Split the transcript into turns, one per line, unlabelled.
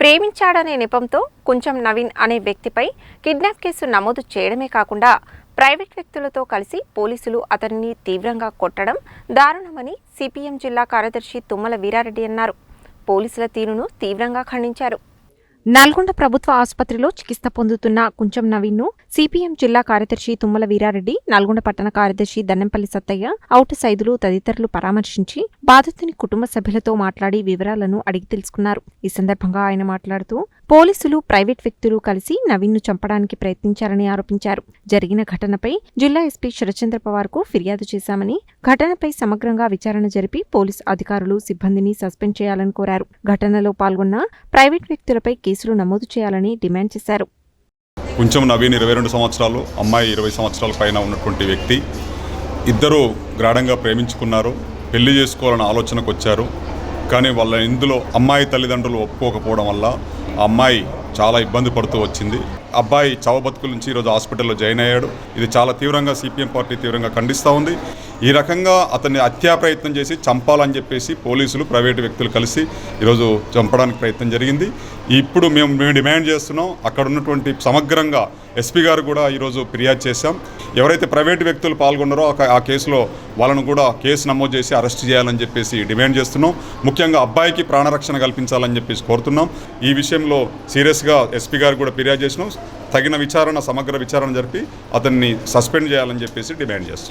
ప్రేమించాడనే నెపంతో కొంచెం నవీన్ అనే వ్యక్తిపై కిడ్నాప్ కేసు నమోదు చేయడమే కాకుండా ప్రైవేట్ వ్యక్తులతో కలిసి పోలీసులు అతనిని తీవ్రంగా కొట్టడం దారుణమని సిపిఎం జిల్లా కార్యదర్శి తుమ్మల వీరారెడ్డి అన్నారు. పోలీసుల తీరును తీవ్రంగా ఖండించారు. నల్గొండ ప్రభుత్వ ఆసుపత్రిలో చికిత్స పొందుతున్న కుంచం నవీన్ను సిపిఎం జిల్లా కార్యదర్శి తుమ్మల వీరారెడ్డి నల్గొండ పట్టణ కార్యదర్శి దన్నెంపల్లి సత్తయ్య ఔట సైదులు తదితరులు పరామర్శించి బాధితుని కుటుంబ సభ్యులతో మాట్లాడి వివరాలను అడిగి తెలుసుకున్నారు. ఈ సందర్భంగా ఆయన మాట్లాడుతూ పోలీసులు ప్రైవేట్ వ్యక్తులు కలిసి నవీన్ను చంపడానికి ప్రయత్నించారని ఆరోపించారు. జరిగిన ఘటనపై జిల్లా ఎస్పీ శరచంద్ర పవార్కు ఫిర్యాదు చేశామని ఘటనపై సమగ్రంగా విచారణ జరిపి పోలీస్ అధికారులు సిబ్బందిని సస్పెండ్ చేయాలని కోరారు. ఘటనలో పాల్గొన్న ప్రైవేట్ వ్యక్తులపై కేసులు నమోదు చేయాలని డిమాండ్ చేశారు.
కొంచెం నవీన్ ఇరవై రెండు సంవత్సరాలు అమ్మాయి ఇరవై సంవత్సరాల పైన ఉన్నటువంటి వ్యక్తి. ఇద్దరూ గాఢంగా ప్రేమించుకున్నారు పెళ్ళి చేసుకోవాలని ఆలోచనకు వచ్చారు కానీ వాళ్ళ ఇందులో అమ్మాయి తల్లిదండ్రులు ఒప్పుకోకపోవడం వల్ల అమ్మాయి. చాలా ఇబ్బంది పడుతూ వచ్చింది. అబ్బాయి చావ బతుకుల నుంచి ఈరోజు హాస్పిటల్లో జాయిన్ అయ్యాడు. ఇది చాలా తీవ్రంగా సిపిఎం పార్టీ తీవ్రంగా ఖండిస్తూ ఉంది. ఈ రకంగా అతన్ని హత్యా ప్రయత్నం చేసి చంపాలని చెప్పేసి పోలీసులు ప్రైవేటు వ్యక్తులు కలిసి ఈరోజు చంపడానికి ప్రయత్నం జరిగింది. ఇప్పుడు మేము మేము డిమాండ్ చేస్తున్నాం. అక్కడ ఉన్నటువంటి సమగ్రంగా ఎస్పీ గారు కూడా ఈరోజు ఫిర్యాదు చేశాం. ఎవరైతే ప్రైవేటు వ్యక్తులు పాల్గొన్నారో ఆ కేసులో వాళ్ళను కూడా కేసు నమోదు చేసి అరెస్ట్ చేయాలని చెప్పేసి డిమాండ్ చేస్తున్నాం. ముఖ్యంగా అబ్బాయికి ప్రాణరక్షణ కల్పించాలని చెప్పేసి కోరుతున్నాం. ఈ విషయంలో సీరియస్ సీరియస్గా ఎస్పీ గారు కూడా ఫిర్యాదు చేసినాం. తగిన విచారణ సమగ్ర విచారణ జరిపి అతన్ని సస్పెండ్ చేయాలని చెప్పేసి డిమాండ్ చేస్తున్నాం.